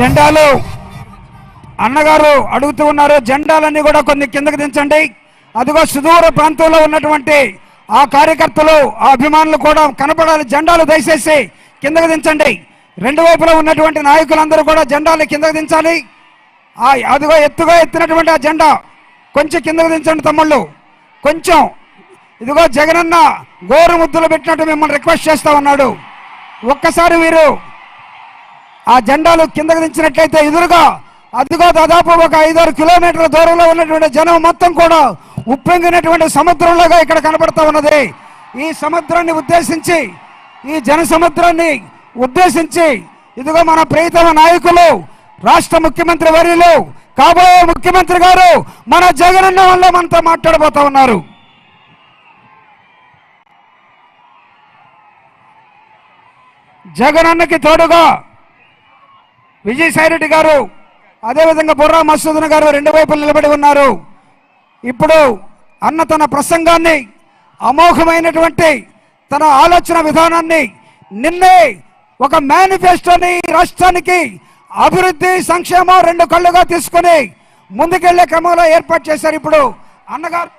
జెండాలు అన్నగారు అడుగుతూ ఉన్నారు. జెండాలన్నీ కూడా కొన్ని కిందకి దించండి. అదిగో సుదూర ప్రాంతంలో ఉన్నటువంటి ఆ కార్యకర్తలు ఆ అభిమానులు కూడా కనపడాలి. జెండాలు దయచేసి కిందకు దించండి. రెండు వైపులా ఉన్నటువంటి నాయకులందరూ కూడా జెండాలు కిందకు దించాలి. ఆ అదిగో ఎత్తుగా ఎత్తినటువంటి ఆ జెండా కొంచెం కిందకు దించండి తమ్ముళ్ళు. కొంచెం. ఇదిగో జగనన్న గోరు ముద్దులు పెట్టినట్టు మిమ్మల్ని రిక్వెస్ట్ చేస్తా ఉన్నాడు. ఒక్కసారి మీరు ఆ జెండాలు కిందకు దించినట్లయితే ఎదురుగా అదిగో దాదాపు ఒక ఐదారు కిలోమీటర్ల దూరంలో ఉన్నటువంటి జనం మొత్తం కూడా ఉప్పొంగినటువంటి సముద్రంలాగా ఇక్కడ కనబడతా ఉన్నది. ఈ సముద్రాన్ని ఉద్దేశించి ఈ జన సముద్రాన్ని ఉద్దేశించి ఇదిగో మన ప్రియతమ నాయకులు రాష్ట్ర ముఖ్యమంత్రి వర్యులు కాబోయే ముఖ్యమంత్రి గారు మన జగనన్న వల్ల మనతో మాట్లాడబోతా ఉన్నారు. జగనన్నకి తోడుగా విజయసాయిరెడ్డి గారు అదేవిధంగా బుర్రా మసూదన్ గారు రెండు వైపులు నిలబడి ఉన్నారు. ఇప్పుడు అన్న తన ప్రసంగాన్ని అమోఘమైనటువంటి తన ఆలోచన విధానాన్ని నిన్నే ఒక మేనిఫెస్టోని రాష్ట్రానికి అభివృద్ధి సంక్షేమం రెండు కళ్ళుగా తీసుకొని ముందుకెళ్ళే క్రమంలో ఏర్పాటు చేశారు ఇప్పుడు అన్నగారు.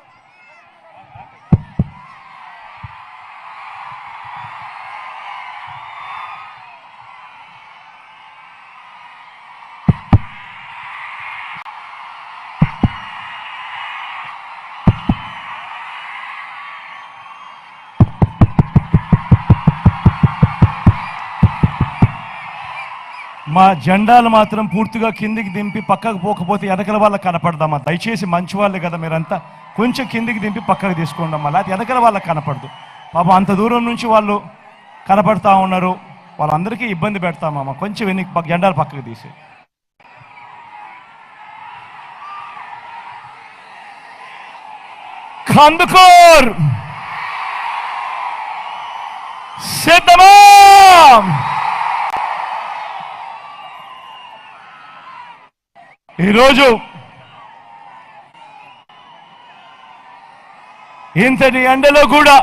మా జెండాలు మాత్రం పూర్తిగా కిందికి దింపి పక్కకు పోకపోతే ఎదకల వాళ్ళకి కనపడదామా దయచేసి మంచి వాళ్ళే కదా మీరంతా. కొంచెం కిందికి దింపి పక్కకు తీసుకోండి అమ్మా లేకపోతే ఎదకల వాళ్ళకి కనపడదు. పాపం అంత దూరం నుంచి వాళ్ళు కనపడతా ఉన్నారు. వాళ్ళందరికీ ఇబ్బంది పెడతామమ్మా. కొంచెం వెనక్కి పక్క- జెండాలు పక్కకు తీసి. కందుకోర్! సిద్ధమా? ఈరోజు ఇంతటి ఎండలో కూడా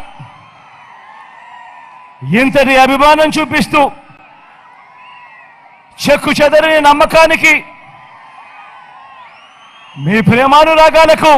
ఇంతటి అభిమానం చూపిస్తూ చెక్కు చెదరని నమ్మకానికి మీ ప్రేమానురాగాలకు